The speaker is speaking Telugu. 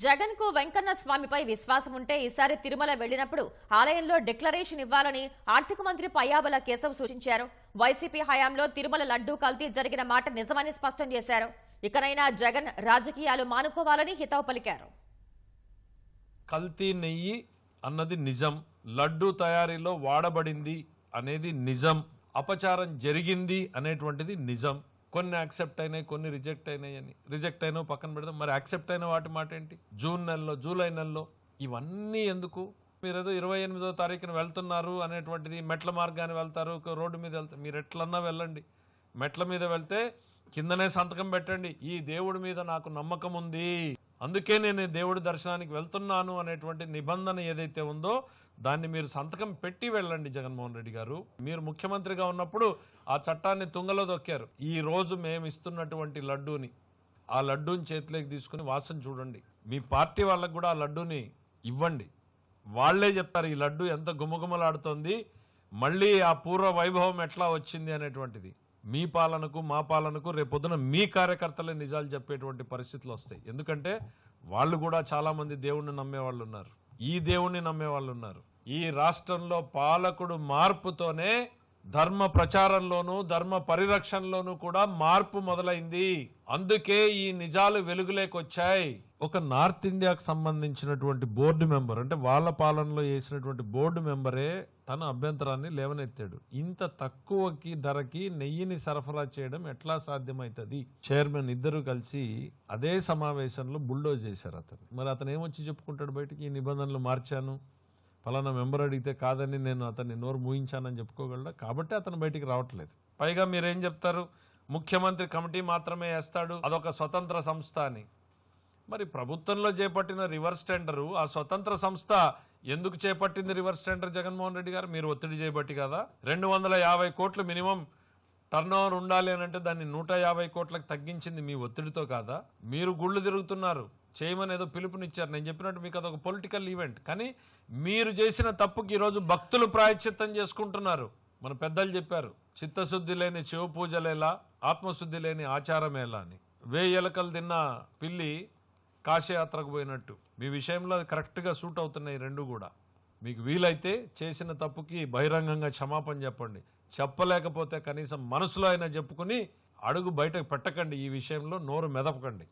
జగన్కు వెంకన్న స్వామిపై విశ్వాసం ఉంటే ఈసారి తిరుమల వెళ్ళినప్పుడు ఆలయంలో డిక్లరేషన్ ఇవ్వాలని ఆర్థిక మంత్రి పయ్యాబల కేశవ్ సూచించారు. వైసీపీ హయాంలో తిరుమల లడ్డూ కల్తీ జరిగిన మాట నిజమని స్పష్టం చేశారు. ఇకనైనా జగన్ రాజకీయాలు మానుకోవాలని హితవు పలికారు. కల్తీ నెయ్యి అన్నది నిజం. లడ్డూ తయారీలో వాడబడింది అనేది నిజం. అపచారం జరిగింది అనేటువంటిది నిజం. కొన్ని యాక్సెప్ట్ అయినాయి కొన్ని రిజెక్ట్ అయినాయి అని. రిజెక్ట్ అయినా పక్కన పెడదాం. మరి యాక్సెప్ట్ అయిన వాటి మాట ఏంటి? జూన్ నెలలో జూలై నెలలో ఇవన్నీ ఎందుకు? మీరు ఏదో ఇరవై ఎనిమిదో తారీఖున వెళ్తున్నారు అనేటువంటిది మెట్ల మార్గాన్ని వెళ్తారు ఒక రోడ్డు మీద వెళ్తారు. మీరు ఎట్లన్నా వెళ్ళండి. మెట్ల మీద వెళ్తే కిందనే సంతకం పెట్టండి. ఈ దేవుడి మీద నాకు నమ్మకం ఉంది. అందుకే నేను దేవుడి దర్శనానికి వెళ్తున్నాను అనేటువంటి నిబంధన ఏదైతే ఉందో దాన్ని మీరు సంతకం పెట్టి వెళ్ళండి జగన్మోహన్ రెడ్డి గారు. మీరు ముఖ్యమంత్రిగా ఉన్నప్పుడు ఆ చట్టాన్ని తుంగలో దొక్కారు. ఈ రోజు మేము ఇస్తున్నటువంటి లడ్డూని ఆ లడ్డూని చేతిలోకి తీసుకుని వాసన చూడండి. మీ పార్టీ వాళ్ళకు కూడా ఆ లడ్డూని ఇవ్వండి. వాళ్ళే చెప్తారు ఈ లడ్డు ఎంత గుమగుమలాడుతోంది మళ్ళీ ఆ పూర్వ వైభవం ఎట్లా వచ్చింది అనేటువంటిది. మీ పాలనకు మా పాలనకు రేపొద్దున మీ కార్యకర్తలే నిజాలు చెప్పేటువంటి పరిస్థితులు వస్తాయి. ఎందుకంటే వాళ్ళు కూడా చాలామంది దేవుణ్ణి నమ్మే వాళ్ళు ఉన్నారు. ఈ దేవుణ్ణి నమ్మే వాళ్ళు ఉన్నారు. ఈ రాష్ట్రంలో పాలకుడు మార్పుతోనే ధర్మ ప్రచారంలోనూ ధర్మ పరిరక్షణలోనూ కూడా మార్పు మొదలైంది. అందుకే ఈ నిజాలు వెలుగులేకొచ్చాయి. ఒక నార్త్ ఇండియాకు సంబంధించినటువంటి బోర్డు మెంబర్ అంటే వాళ్ళ పాలనలో వేసినటువంటి బోర్డు మెంబరే తన అభ్యంతరాన్ని లేవనెత్తాడు. ఇంత తక్కువకి ధరకి నెయ్యిని సరఫరా చేయడం ఎట్లా సాధ్యమవుతుంది చైర్మన్ ఇద్దరు కలిసి అదే సమావేశంలో బుల్డోజ్ చేశారు అతను మరి అతను ఏమొచ్చి చెప్పుకుంటాడు బయటికి? ఈ నిబంధనలు మార్చాను. ఫలానా మెంబర్ అడిగితే కాదని నేను అతన్ని నోరు మూయించానని చెప్పుకోగలడా? కాబట్టి అతను బయటికి రావట్లేదు. పైగా మీరేం చెప్తారు? ముఖ్యమంత్రి కమిటీ మాత్రమే వేస్తాడు అదొక స్వతంత్ర సంస్థ అని. మరి ప్రభుత్వంలో చేపట్టిన రివర్స్ టెండరు ఆ స్వతంత్ర సంస్థ ఎందుకు చేపట్టింది రివర్స్ టెండర్ జగన్మోహన్ రెడ్డి గారు? మీరు ఒత్తిడి చేయబట్టి కదా. రెండు వందల యాభై కోట్లు మినిమం టర్న్ ఓవర్ ఉండాలి అని అంటే దాన్ని నూట యాభై కోట్లకు తగ్గించింది మీ ఒత్తిడితో కాదా? మీరు గుళ్ళు తిరుగుతున్నారు. చేయమని ఏదో పిలుపునిచ్చారు. నేను చెప్పినట్టు మీకు అదొక పొలిటికల్ ఈవెంట్ కానీ మీరు చేసిన తప్పుకి ఈరోజు భక్తులు ప్రాయశ్చిత్తం చేసుకుంటున్నారు. మన పెద్దలు చెప్పారు చిత్తశుద్ధి లేని శివ పూజలేలా ఆత్మశుద్ధి లేని ఆచారమేలా అని. వేయి ఎలకలు తిన్న పిల్లి కాశయాత్రకు పోయినట్టు. మీ విషయంలో అది కరెక్ట్గా సూట్ అవుతున్నాయి రెండు కూడా. మీకు వీలైతే చేసిన తప్పుకి బహిరంగంగా క్షమాపణ చెప్పండి. చెప్పలేకపోతే కనీసం మనసులో అయినా చెప్పుకుని అడుగు బయటకు పెట్టకండి. ఈ విషయంలో నోరు మెదపకండి.